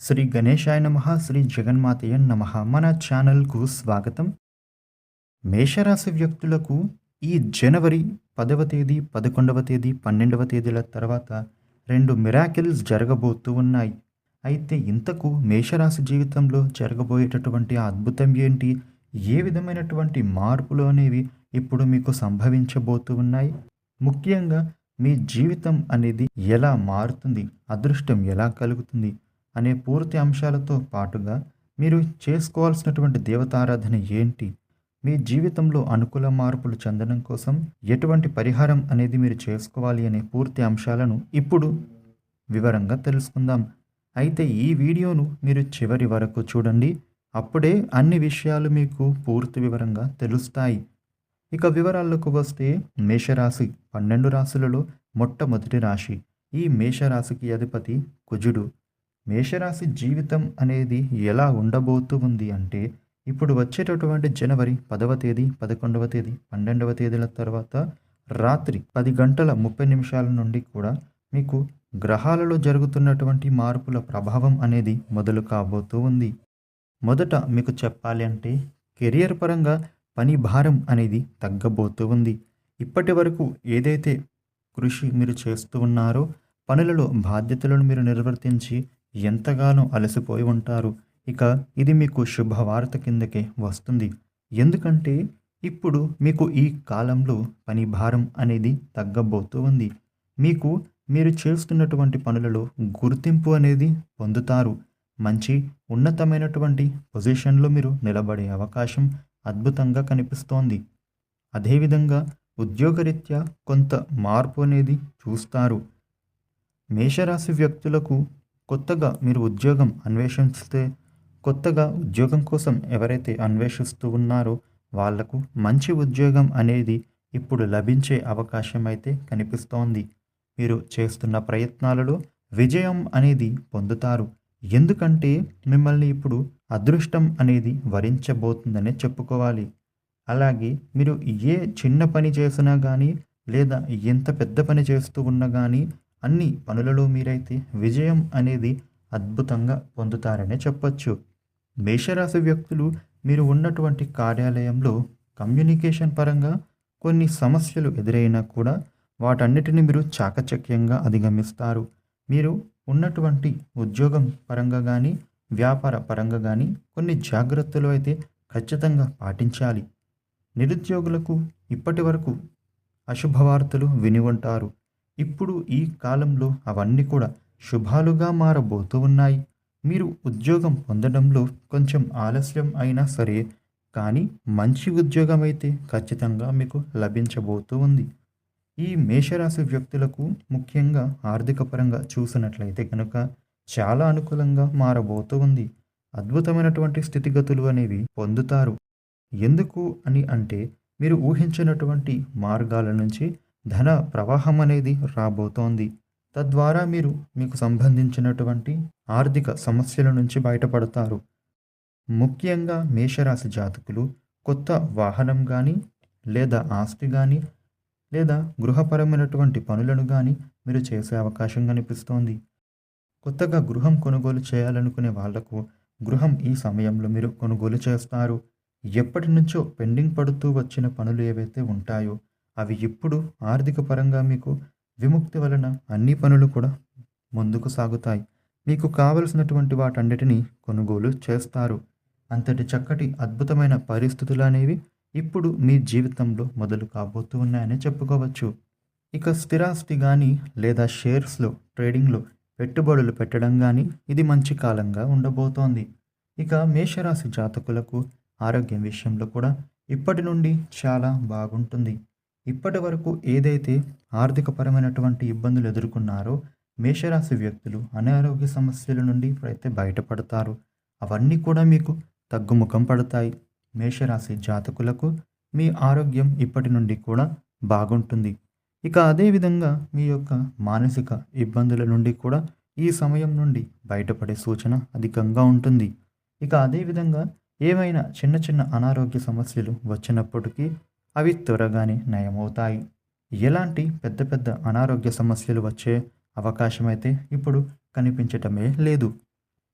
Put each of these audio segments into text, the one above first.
శ్రీ గణేశాయ నమ శ్రీ జగన్మాతయ నమ. మన ఛానల్కు స్వాగతం. మేషరాశి వ్యక్తులకు ఈ జనవరి పదవ తేదీ పదకొండవ తేదీ పన్నెండవ తేదీల తర్వాత రెండు మిరాకిల్స్ జరగబోతూ ఉన్నాయి. అయితే ఇంతకు మేషరాశి జీవితంలో జరగబోయేటటువంటి అద్భుతం ఏంటి? ఏ విధమైనటువంటి మార్పులు అనేవి ఇప్పుడు మీకు సంభవించబోతూ ఉన్నాయి? ముఖ్యంగా మీ జీవితం అనేది ఎలా మారుతుంది? అదృష్టం ఎలా కలుగుతుంది? అనే పూర్తి అంశాలతో పాటుగా మీరు చేసుకోవాల్సినటువంటి దేవతారాధన ఏంటి? మీ జీవితంలో అనుకూల మార్పులు చెందడం కోసం ఎటువంటి పరిహారం అనేది మీరు చేసుకోవాలి అనే పూర్తి అంశాలను ఇప్పుడు వివరంగా తెలుసుకుందాం. అయితే ఈ వీడియోను మీరు చివరి వరకు చూడండి. అప్పుడే అన్ని విషయాలు మీకు పూర్తి వివరంగా తెలుస్తాయి. ఇక వివరాల్లోకి వస్తే మేషరాశి పన్నెండు రాశులలో మొట్టమొదటి రాశి. ఈ మేషరాశికి అధిపతి కుజుడు. మేషరాశి జీవితం అనేది ఎలా ఉండబోతూ ఉంది అంటే ఇప్పుడు వచ్చేటటువంటి జనవరి పదవ తేదీ పదకొండవ తేదీ పన్నెండవ తేదీల తర్వాత రాత్రి పది గంటల ముప్పై నిమిషాల నుండి కూడా మీకు గ్రహాలలో జరుగుతున్నటువంటి మార్పుల ప్రభావం అనేది మొదలు కాబోతూ ఉంది. మొదట మీకు చెప్పాలి అంటే కెరియర్ పరంగా పని భారం అనేది తగ్గబోతూ ఉంది. ఇప్పటి వరకు ఏదైతే కృషి మీరు చేస్తూ ఉన్నారో పనులలో బాధ్యతలను మీరు నిర్వర్తించి ఎంతగానో అలసిపోయి ఉంటారు. ఇక ఇది మీకు శుభవార్త కిందకే వస్తుంది. ఎందుకంటే ఇప్పుడు మీకు ఈ కాలంలో పని భారం అనేది తగ్గబోతూ ఉంది. మీకు మీరు చేస్తున్నటువంటి పనులలో గుర్తింపు అనేది పొందుతారు. మంచి ఉన్నతమైనటువంటి పొజిషన్లో మీరు నిలబడే అవకాశం అద్భుతంగా కనిపిస్తోంది. అదేవిధంగా ఉద్యోగరీత్యా కొంత మార్పు అనేది చూస్తారు. మేషరాశి వ్యక్తులకు కొత్తగా మీరు ఉద్యోగం అన్వేషిస్తే కొత్తగా ఉద్యోగం కోసం ఎవరైతే అన్వేషిస్తూ ఉన్నారో వాళ్ళకు మంచి ఉద్యోగం అనేది ఇప్పుడు లభించే అవకాశం అయితే కనిపిస్తోంది. మీరు చేస్తున్న ప్రయత్నాలలో విజయం అనేది పొందుతారు. ఎందుకంటే మిమ్మల్ని ఇప్పుడు అదృష్టం అనేది వరించబోతుందనే చెప్పుకోవాలి. అలాగే మీరు ఏ చిన్న పని చేసినా కానీ లేదా ఎంత పెద్ద పని చేస్తూ ఉన్నా కానీ అన్ని పనులలో మీరైతే విజయం అనేది అద్భుతంగా పొందుతారనే చెప్పచ్చు. మేషరాశి వ్యక్తులు మీరు ఉన్నటువంటి కార్యాలయంలో కమ్యూనికేషన్ పరంగా కొన్ని సమస్యలు ఎదురైనా కూడా వాటన్నిటిని మీరు చాకచక్యంగా అధిగమిస్తారు. మీరు ఉన్నటువంటి ఉద్యోగం పరంగా కానీ వ్యాపార పరంగా కానీ కొన్ని జాగ్రత్తలు అయితే ఖచ్చితంగా పాటించాలి. నిరుద్యోగులకు ఇప్పటి వరకు అశుభవార్తలు విని ఉంటారు. ఇప్పుడు ఈ కాలంలో అవన్నీ కూడా శుభాలుగా మారబోతూ ఉన్నాయి. మీరు ఉద్యోగం పొందడంలో కొంచెం ఆలస్యం అయినా సరే కానీ మంచి ఉద్యోగం అయితే ఖచ్చితంగా మీకు లభించబోతూ ఉంది. ఈ మేషరాశి వ్యక్తులకు ముఖ్యంగా ఆర్థిక పరంగా చూసినట్లయితే కనుక చాలా అనుకూలంగా మారబోతూ ఉంది. అద్భుతమైనటువంటి స్థితిగతులు అనేవి పొందుతారు. ఎందుకు అని అంటే మీరు ఊహించినటువంటి మార్గాల నుంచి ధన ప్రవాహం అనేది రాబోతోంది. తద్వారా మీరు మీకు సంబంధించినటువంటి ఆర్థిక సమస్యల నుంచి బయటపడతారు. ముఖ్యంగా మేషరాశి జాతకులు కొత్త వాహనం కానీ లేదా ఆస్తి కానీ లేదా గృహపరమైనటువంటి పనులను కానీ మీరు చేసే అవకాశం కనిపిస్తోంది. కొత్తగా గృహం కొనుగోలు చేయాలనుకునే వాళ్ళకు గృహం ఈ సమయంలో మీరు కొనుగోలు చేస్తారు. ఎప్పటి నుంచో పెండింగ్ పడుతూ వచ్చిన పనులు ఏవైతే ఉంటాయో అవి ఇప్పుడు ఆర్థిక పరంగా మీకు విముక్తి వలన అన్ని పనులు కూడా ముందుకు సాగుతాయి. మీకు కావలసినటువంటి వాటన్నిటినీ కొనుగోలు చేస్తారు. అంతటి చక్కటి అద్భుతమైన పరిస్థితులు అనేవి ఇప్పుడు మీ జీవితంలో మొదలు కాబోతూ ఉన్నాయని చెప్పుకోవచ్చు. ఇక స్థిరాస్తి కానీ లేదా షేర్స్లో ట్రేడింగ్లో పెట్టుబడులు పెట్టడం కానీ ఇది మంచి కాలంగా ఉండబోతోంది. ఇక మేషరాశి జాతకులకు ఆరోగ్యం విషయంలో కూడా ఇప్పటి నుండి చాలా బాగుంటుంది. ఇప్పటి వరకు ఏదైతే ఆర్థికపరమైనటువంటి ఇబ్బందులు ఎదుర్కొన్నారో మేషరాశి వ్యక్తులు అనారోగ్య సమస్యల నుండి ఇప్పుడైతే బయటపడతారు. అవన్నీ కూడా మీకు తగ్గుముఖం పడతాయి. మేషరాశి జాతకులకు మీ ఆరోగ్యం ఇప్పటి నుండి కూడా బాగుంటుంది. ఇక అదేవిధంగా మీ యొక్క మానసిక ఇబ్బందుల నుండి కూడా ఈ సమయం నుండి బయటపడే సూచన అధికంగా ఉంటుంది. ఇక అదేవిధంగా ఏమైనా చిన్న చిన్న అనారోగ్య సమస్యలు వచ్చినప్పటికీ అవి త్వరగానే నయమవుతాయి. ఎలాంటి పెద్ద పెద్ద అనారోగ్య సమస్యలు వచ్చే అవకాశమైతే ఇప్పుడు కనిపించటమే లేదు.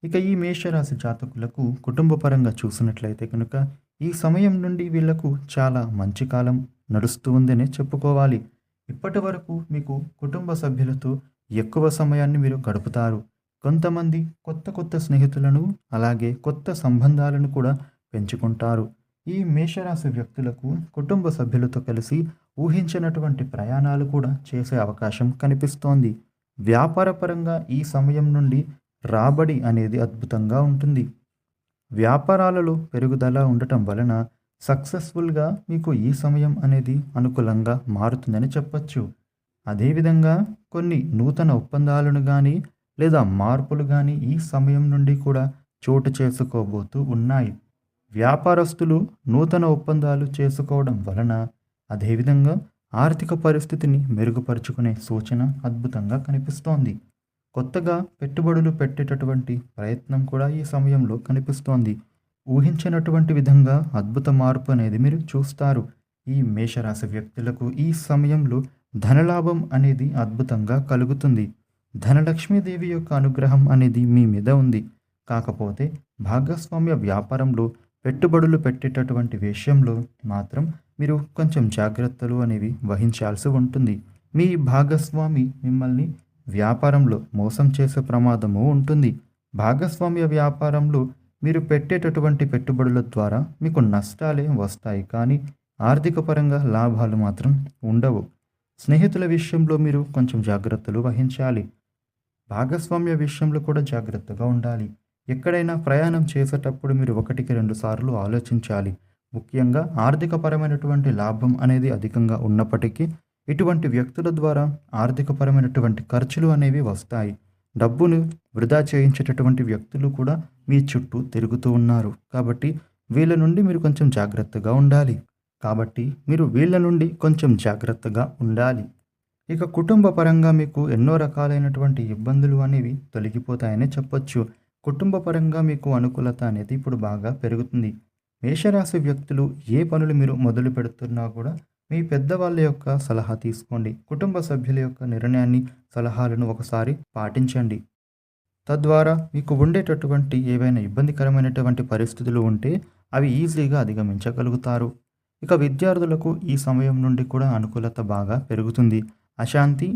ఇక ఈ మేషరాశి జాతకులకు కుటుంబపరంగా చూసినట్లయితే కనుక ఈ సమయం నుండి వీళ్ళకు చాలా మంచి కాలం నడుస్తూ ఉందనే చెప్పుకోవాలి. ఇప్పటి వరకు మీకు కుటుంబ సభ్యులతో ఎక్కువ సమయాన్ని మీరు గడుపుతారు. కొంతమంది కొత్త కొత్త స్నేహితులను అలాగే కొత్త సంబంధాలను కూడా పెంచుకుంటారు. ఈ మేషరాశి వ్యక్తులకు కుటుంబ సభ్యులతో కలిసి ఊహించినటువంటి ప్రయాణాలు కూడా చేసే అవకాశం కనిపిస్తోంది. వ్యాపారపరంగా ఈ సమయం నుండి రాబడి అనేది అద్భుతంగా ఉంటుంది. వ్యాపారాలలో పెరుగుదల ఉండటం వలన సక్సెస్ఫుల్గా మీకు ఈ సమయం అనేది అనుకూలంగా మారుతుందని చెప్పచ్చు. అదేవిధంగా కొన్ని నూతన ఒప్పందాలను కానీ లేదా మార్పులు కానీ ఈ సమయం నుండి కూడా చోటు చేసుకోబోతూ ఉన్నాయి. వ్యాపారస్తులు నూతన ఒప్పందాలు చేసుకోవడం వలన అదేవిధంగా ఆర్థిక పరిస్థితిని మెరుగుపరుచుకునే సూచన అద్భుతంగా కనిపిస్తోంది. కొత్తగా పెట్టుబడులు పెట్టేటటువంటి ప్రయత్నం కూడా ఈ సమయంలో కనిపిస్తోంది. ఊహించినటువంటి విధంగా అద్భుత మార్పు అనేది మీరు చూస్తారు. ఈ మేషరాశి వ్యక్తులకు ఈ సమయంలో ధనలాభం అనేది అద్భుతంగా కలుగుతుంది. ధనలక్ష్మీదేవి యొక్క అనుగ్రహం అనేది మీ మీద ఉంది. కాకపోతే భాగస్వామ్య వ్యాపారంలో పెట్టుబడులు పెట్టేటటువంటి విషయంలో మాత్రం మీరు కొంచెం జాగ్రత్తలు అనేవి వహించాల్సి ఉంటుంది. మీ భాగస్వామి మిమ్మల్ని వ్యాపారంలో మోసం చేసే ప్రమాదము ఉంటుంది. భాగస్వామ్య వ్యాపారంలో మీరు పెట్టేటటువంటి పెట్టుబడుల ద్వారా మీకు నష్టాలే వస్తాయి కానీ ఆర్థిక పరంగా లాభాలు మాత్రం ఉండవు. స్నేహితుల విషయంలో మీరు కొంచెం జాగ్రత్తలు వహించాలి. భాగస్వామ్య విషయంలో కూడా జాగ్రత్తగా ఉండాలి. ఎక్కడైనా ప్రయాణం చేసేటప్పుడు మీరు ఒకటికి రెండు సార్లు ఆలోచించాలి. ముఖ్యంగా ఆర్థికపరమైనటువంటి లాభం అనేది అధికంగా ఉన్నప్పటికీ ఇటువంటి వ్యక్తుల ద్వారా ఆర్థికపరమైనటువంటి ఖర్చులు అనేవి వస్తాయి. డబ్బును వృధా చేయించేటటువంటి వ్యక్తులు కూడా మీ చుట్టూ తిరుగుతూ ఉన్నారు. కాబట్టి వీళ్ళ నుండి మీరు కొంచెం జాగ్రత్తగా ఉండాలి. కాబట్టి మీరు వీళ్ళ నుండి కొంచెం జాగ్రత్తగా ఉండాలి. ఇక కుటుంబ పరంగా మీకు ఎన్నో రకాలైనటువంటి ఇబ్బందులు అనేవి తొలగిపోతాయని చెప్పొచ్చు. కుటుంబ పరంగా మీకు అనుకూలత అనేది ఇప్పుడు బాగా పెరుగుతుంది. మేషరాశి వ్యక్తులు ఏ పనులు మీరు మొదలు పెడుతున్నా కూడా మీ పెద్దవాళ్ళ యొక్క సలహా తీసుకోండి. కుటుంబ సభ్యుల యొక్క నిర్ణయాన్ని సలహాలను ఒకసారి పాటించండి. తద్వారా మీకు ఉండేటటువంటి ఏవైనా ఇబ్బందికరమైనటువంటి పరిస్థితులు ఉంటే అవి ఈజీగా అధిగమించగలుగుతారు. ఇక విద్యార్థులకు ఈ సమయం నుండి కూడా అనుకూలత బాగా పెరుగుతుంది. అశాంతి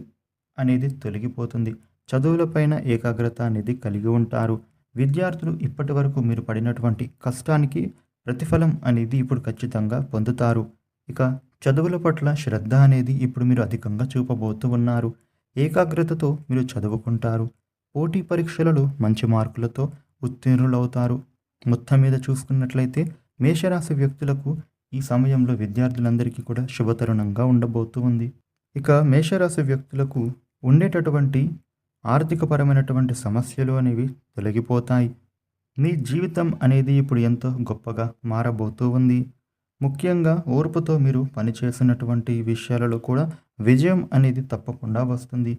అనేది తొలగిపోతుంది. చదువులపైన ఏకాగ్రత అనేది కలిగి ఉంటారు. విద్యార్థులు ఇప్పటి వరకు మీరు పడినటువంటి కష్టానికి ప్రతిఫలం అనేది ఇప్పుడు ఖచ్చితంగా పొందుతారు. ఇక చదువుల పట్ల శ్రద్ధ అనేది ఇప్పుడు మీరు అధికంగా చూపబోతూ ఉన్నారు. ఏకాగ్రతతో మీరు చదువుకుంటారు. పోటీ పరీక్షలలో మంచి మార్కులతో ఉత్తీర్ణులవుతారు. మొత్తం మీద చూసుకున్నట్లయితే మేషరాశి వ్యక్తులకు ఈ సమయంలో విద్యార్థులందరికీ కూడా శుభతరుణంగా ఉండబోతూ ఉంది. ఇక మేషరాశి వ్యక్తులకు ఉండేటటువంటి ఆర్థికపరమైనటువంటి సమస్యలు అనేవి తొలగిపోతాయి. మీ జీవితం అనేది ఇప్పుడు ఎంతో గొప్పగా మారబోతూ ఉంది. ముఖ్యంగా ఓర్పుతో మీరు పనిచేసినటువంటి విషయాలలో కూడా విజయం అనేది తప్పకుండా వస్తుంది.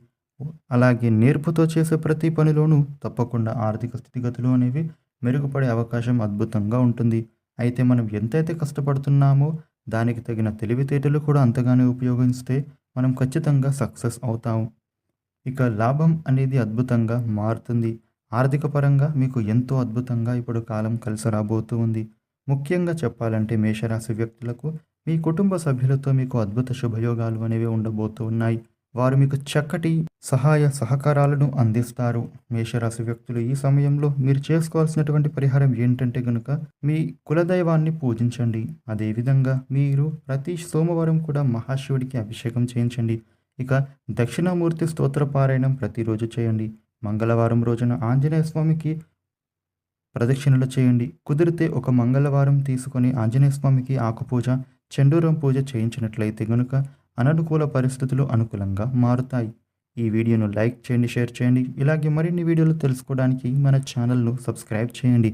అలాగే నేర్పుతో చేసే ప్రతి పనిలోనూ తప్పకుండా ఆర్థిక స్థితిగతులు అనేవి మెరుగుపడే అవకాశం అద్భుతంగా ఉంటుంది. అయితే మనం ఎంతైతే కష్టపడుతున్నామో దానికి తగిన తెలివితేటలు కూడా అంతగానే ఉపయోగిస్తే మనం ఖచ్చితంగా సక్సెస్ అవుతాము ఇక లాభం అనేది అద్భుతంగా మారుతుంది. ఆర్థిక పరంగా మీకు ఎంతో అద్భుతంగా ఇప్పుడు కాలం కలిసి రాబోతూ ఉంది. ముఖ్యంగా చెప్పాలంటే మేషరాశి వ్యక్తులకు మీ కుటుంబ సభ్యులతో మీకు అద్భుత శుభయోగాలు అనేవి ఉండబోతూ ఉన్నాయి. వారు మీకు చక్కటి సహాయ సహకారాలను అందిస్తారు. మేషరాశి వ్యక్తులు ఈ సమయంలో మీరు చేసుకోవాల్సినటువంటి పరిహారం ఏంటంటే గనుక మీ కులదైవాన్ని పూజించండి. అదేవిధంగా మీరు ప్రతి సోమవారం కూడా మహాశివుడికి అభిషేకం చేయించండి. ఇక దక్షిణామూర్తి స్తోత్ర పారాయణం ప్రతిరోజు చేయండి. మంగళవారం రోజున ఆంజనేయ స్వామికి ప్రదక్షిణలు చేయండి. కుదిరితే ఒక మంగళవారం తీసుకొని ఆంజనేయ స్వామికి ఆకుపూజ చెండూరం పూజ చేయించినట్లయితే గనుక అననుకూల పరిస్థితులు అనుకూలంగా మారుతాయి. ఈ వీడియోను లైక్ చేయండి షేర్ చేయండి. ఇలాగే మరిన్ని వీడియోలు తెలుసుకోవడానికి మన ఛానల్ను సబ్స్క్రైబ్ చేయండి.